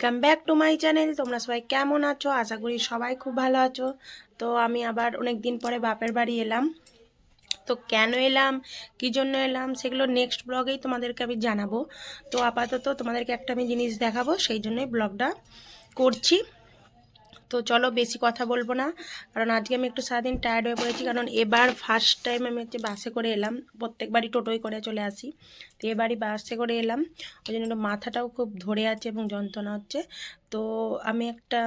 Welcome back to my channel তোমরা সবাই কেমন আছো? আশা করি সবাই খুব ভালো আছো। তো আমি আবার অনেক দিন পরে বাপের বাড়ি এলাম। তো কেন এলাম? কী জন্য এলাম? সেগুলো নেক্সট ব্লগেই তোমাদেরকে আমি জানাব। তো আপাতত তোমাদেরকে একটা আমি জিনিস দেখাবো, সেই জন্যই ব্লগটা করছি। তো চলো বেশি কথা বলব না। কারণ আজকে আমি একটু সারাদিন টায়ার্ড হয়ে পড়েছি। কারণ এবার ফার্স্ট টাইম আমি হচ্ছে বাসে করে এলাম। প্রত্যেকবারই টোটোই করে চলে আসি। তো এবারই বাসে করে এলাম। ওই জন্য মাথাটাও খুব ধরে আছে এবং যন্ত্রণা হচ্ছে। তো আমি একটা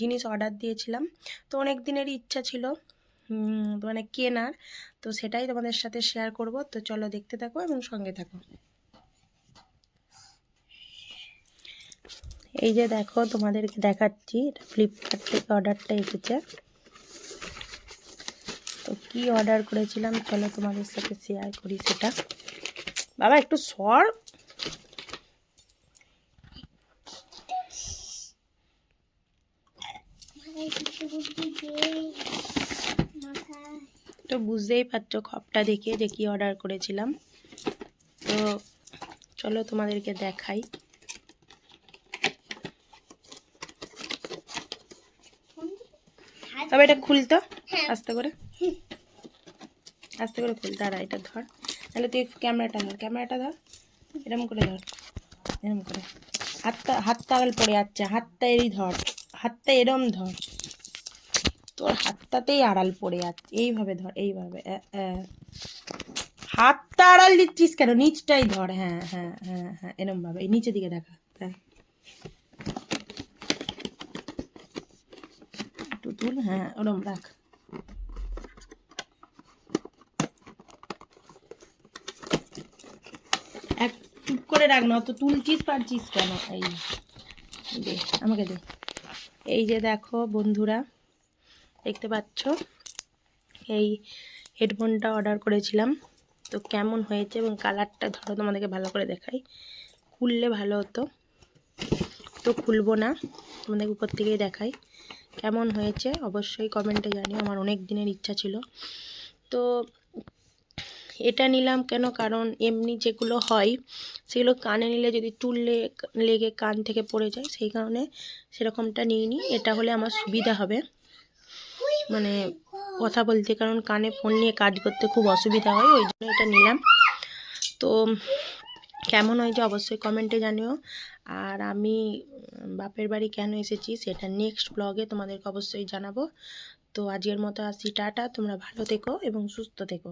জিনিস অর্ডার দিয়েছিলাম। তো অনেক দিনেরই ইচ্ছা ছিল মানে কেনার। তো সেটাই তোমাদের সাথে শেয়ার করব। তো চলো দেখতে থাকো এবং সঙ্গে থাকো। এই যে দেখো, তোমাদেরকে দেখাচ্ছি, এটা ফ্লিপকার্ট থেকে অর্ডারটা এসেছে। তো কি অর্ডার করেছিলাম? চলো তোমাদের সাথে শেয়ার করি সেটা। বাবা, একটু সর। তো বুঝতেই পারছ, খপটা দেখে যে কি অর্ডার করেছিলাম। তো চলো তোমাদেরকে দেখাই। তবে এটা খুলতো আস্তে করে। আস্তে করে খুল দাঁড়া এটা ধর। তাহলে তুই ক্যামেরাটা ধর ক্যামেরাটা ধর। এরম করে ধর এরম করে। হাতটা হাতটা আগে পড়ে যাচ্ছে হাতটা এরই ধর হাতটা এরম ধর। তোর হাতটাতেই আড়াল পড়ে যাচ্ছে এইভাবে ধর এইভাবে। হাতটা আড়াল দিচ্ছিস কেন? নিচটাই ধর হ্যাঁ হ্যাঁ হ্যাঁ হ্যাঁ এরম ভাবে এই নিচের দিকে দেখা হ্যাঁ একটু তুল হ্যাঁ ওরম রাখ। এক চুপ করে রাখ না, অত তুলছিস পারছিস কেন? এই দে, আমাকে দে। এই যে দেখো বন্ধুরা, দেখতে পাচ্ছ? এই হেডফোনটা অর্ডার করেছিলাম। তো কেমন হয়েছে এবং কালারটা ধরো তোমাদেরকে ভালো করে দেখাই। খুললে ভালো হতো। তো খুলবো না তোমাদের উপর থেকেই দেখাই। কেমন হয়েছে? অবশ্যই কমেন্টে জানিও, আমার অনেক দিনের ইচ্ছা ছিল। তো এটা নিলাম কেন? কারণ এমনি যেগুলো হয়, সেগুলো কানে নিলে যদি চুল লেগে কান থেকে পড়ে যায়, সেই কারণে সেরকমটা নিইনি। এটা হলে আমার সুবিধা হবে। মানে কথা বলতে, কারণ কানে ফোন নিয়ে কাজ করতে খুব অসুবিধা হয়, ওই জন্য এটা নিলাম। তো কেমন হয়েছে অবশ্যই কমেন্টে জানিও। আর আমি বাপের বাড়ি কেন এসেছি সেটা নেক্সট ব্লগে তোমাদেরকে অবশ্যই জানাব। তো আজকের মতো আসি, টাটা। তোমরা ভালো থেকো এবং সুস্থ থেকো।